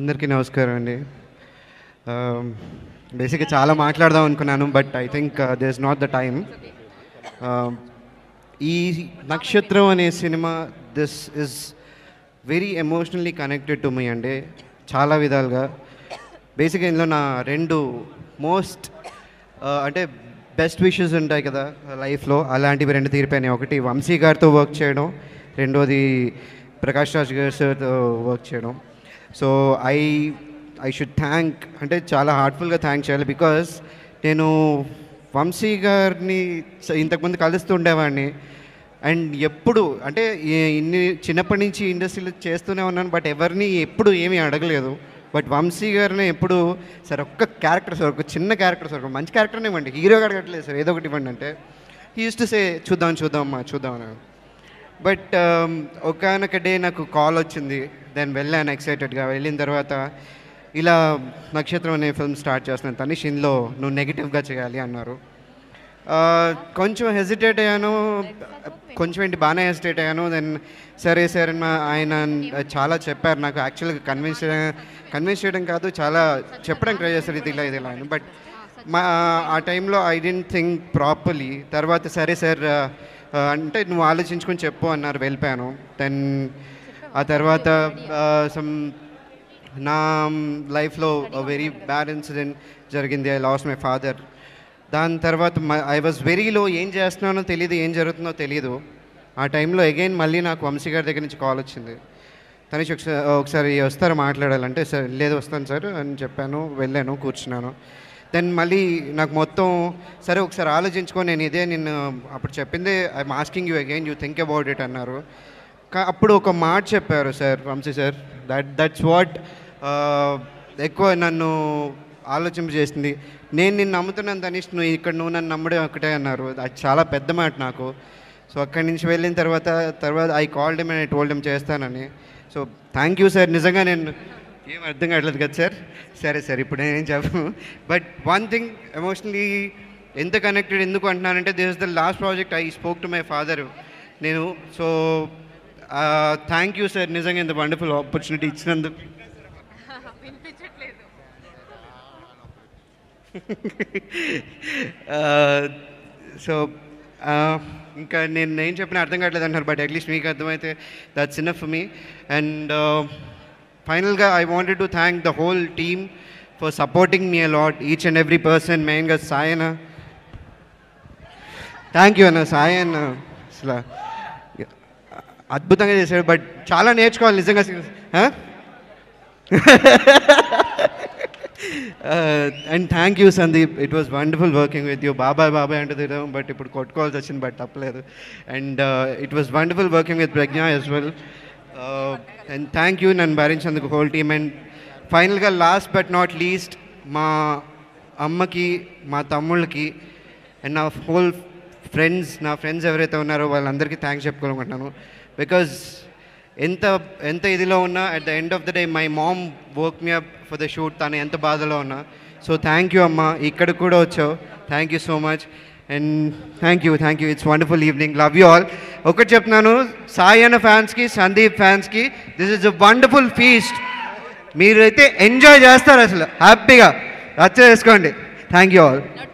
అందరికీ నమస్కారం అండి. Um, బేసిక్గా చాలా మాట్లాడదాం అనుకున్నాను but I think this not the time ఈ నక్షత్రం అనే cinema this is very emotionally connected to me అండి. చాలా విధాలుగా. బేసిక్గా ఇందులో నా రెండు మోస్ట్ uh, అంటే బెస్ట్ విషెస్ ఉంటాయి కదా లైఫ్లో అలాంటివి రెండు తీరిపోయినాయి. ఒకటి వంశీ గారితో వర్క్ చేయడం రెండోది ప్రకాష్ రాజ్ గారితో వర్క్ చేయడం. So I I should thank అంటే చాలా హార్ట్ఫుల్గా థ్యాంక్ చేయాలి బికాస్ నేను వంశీ గారిని ఇంతకుముందు కలుస్తూ ఉండేవాడిని. అండ్ ఎప్పుడు అంటే ఇన్ని చిన్నప్పటి నుంచి ఇండస్ట్రీలో చేస్తూనే ఉన్నాను బట్ ఎవరిని ఎప్పుడు ఏమీ అడగలేదు. బట్ వంశీ గారిని ఎప్పుడు సార్ ఒక్క క్యారెక్టర్ సార్ ఒక చిన్న క్యారెక్టర్ సార్ ఒక మంచి క్యారెక్టర్నే ఇవ్వండి. హీరోగా అడగట్లేదు సార్ ఏదో ఒకటి ఇవ్వండి అంటే. హీ యూస్ టు సే చూద్దాం చూద్దాం అమ్మా చూద్దాం అని. బట్ ఒకనొక డే నాకు కాల్ వచ్చింది. దెన్ వెళ్ళాను ఎక్సైటెడ్గా వెళ్ళిన తర్వాత ఇలా నక్షత్రం అనే ఫిల్మ్ స్టార్ట్ చేస్తున్నాను. తనిష్ ఇందులో నువ్వు నెగిటివ్గా చేయాలి అన్నారు. కొంచెం హెసిటేట్ అయ్యాను. కొంచెం ఏంటి బాగానే హెసిటేట్ అయ్యాను. దెన్ సరే సరే మా ఆయన చాలా చెప్పారు నాకు. యాక్చువల్గా కన్విన్స్ కన్విన్స్ చేయడం కాదు చాలా చెప్పడం ట్రై చేస్తారు ఇది ఇలా ఇది ఇలా అని. బట్ మా ఆ టైంలో ఐ డెంట్ థింక్ ప్రాపర్లీ తర్వాత సరే సార్ అంటే నువ్వు ఆలోచించుకొని చెప్పు అన్నారు. వెళ్ళిపోయాను. దెన్ ఆ తర్వాత సమ్ నా లైఫ్లో వెరీ బ్యాడ్ ఇన్సిడెంట్ జరిగింది. ఐ లాస్ మై ఫాదర్ దాని తర్వాత ఐ వాజ్ వెరీలో ఏం చేస్తున్నానో తెలియదు ఏం జరుగుతుందో తెలియదు ఆ టైంలో అగైన్ మళ్ళీ నాకు వంశీ గారి దగ్గర నుంచి కాల్ వచ్చింది. తనిష్ ఒకసారి ఒకసారి వస్తారు మాట్లాడాలంటే సార్ లేదు వస్తాను సార్ అని చెప్పాను. వెళ్ళాను కూర్చున్నాను. దెన్ మళ్ళీ నాకు మొత్తం సరే ఒకసారి ఆలోచించుకొని నేను ఇదే నిన్ను అప్పుడు చెప్పింది I am asking you again you think about it అన్నారు. అప్పుడు ఒక మాట చెప్పారు sir Vamshi sir. That that's what ఎక్కువ నన్ను ఆలోచింపజేసింది. నేను నిన్ను నమ్ముతున్నాను తనిష్ నువ్వు ఇక్కడ నువ్వు నన్ను నమ్మడం ఒకటే అన్నారు. అది చాలా పెద్ద మాట నాకు. సో అక్కడి నుంచి వెళ్ళిన తర్వాత తర్వాత I called and I told చేస్తానని. So thank you sir. నిజంగా నేను ఏం అర్థం కావట్లేదు కదా సార్. సరే సార్ ఇప్పుడు నేనేం చెప్పను. బట్ వన్ థింగ్ ఎమోషనలీ ఎంత కనెక్టెడ్ ఎందుకు అంటున్నానంటే this is the last project I spoke to my father నేను సో థ్యాంక్ యూ సార్ నిజంగా ఇంత వండర్ఫుల్ ఆపర్చునిటీ ఇచ్చినందుకు వినిపించట్లేదు సో ఇంకా నేను ఏం చెప్పినా అర్థం కావట్లేదు అంటారు బట్ అట్లీస్ట్ మీకు అర్థమైతే that's enough for me and ఫైనల్గా I wanted to thank the whole team for supporting me a lot each and every person మెయిన్గా సాయన థ్యాంక్ యూ అన్న సాయి అన్న అసలు అద్భుతంగా చేశాడు బట్ చాలా నేర్చుకోవాలి నిజంగా and thank you Sandeep it was wonderful working with you బాబాయ్ బాబాయ్ అంటే తిరగం బట్ ఇప్పుడు కొట్టుకోవాల్సి వచ్చింది బట్ తప్పలేదు. And it was wonderful working with Pragya as well and thank you నన్ను భరించేందుకు హోల్ టీమ్ అండ్ ఫైనల్గా లాస్ట్ బట్ నాట్ లీస్ట్ మా అమ్మకి మా తమ్ముళ్ళకి అండ్ నా హోల్ ఫ్రెండ్స్ నా ఫ్రెండ్స్ ఎవరైతే ఉన్నారో వాళ్ళందరికీ థ్యాంక్స్ చెప్పుకోవాలనుకుంటున్నాను. బికాజ్ ఎంత ఎంత ఇదిలో ఉన్నా at the end of the day my mom work me up for the shoot తను ఎంత బాధలో ఉన్నా. సో థ్యాంక్ యూ అమ్మ. ఇక్కడ కూడా వచ్చావు. Thank you so much and thank you thank you it's wonderful evening love you all ఒకటి చెప్తున్నాను. సాయి అన్న ఫ్యాన్స్కి సందీప్ ఫ్యాన్స్కి this is a wonderful feast మీరైతే ఎంజాయ్ చేస్తారు అసలు. హ్యాపీగా రచ్చ చేసుకోండి. Thank you all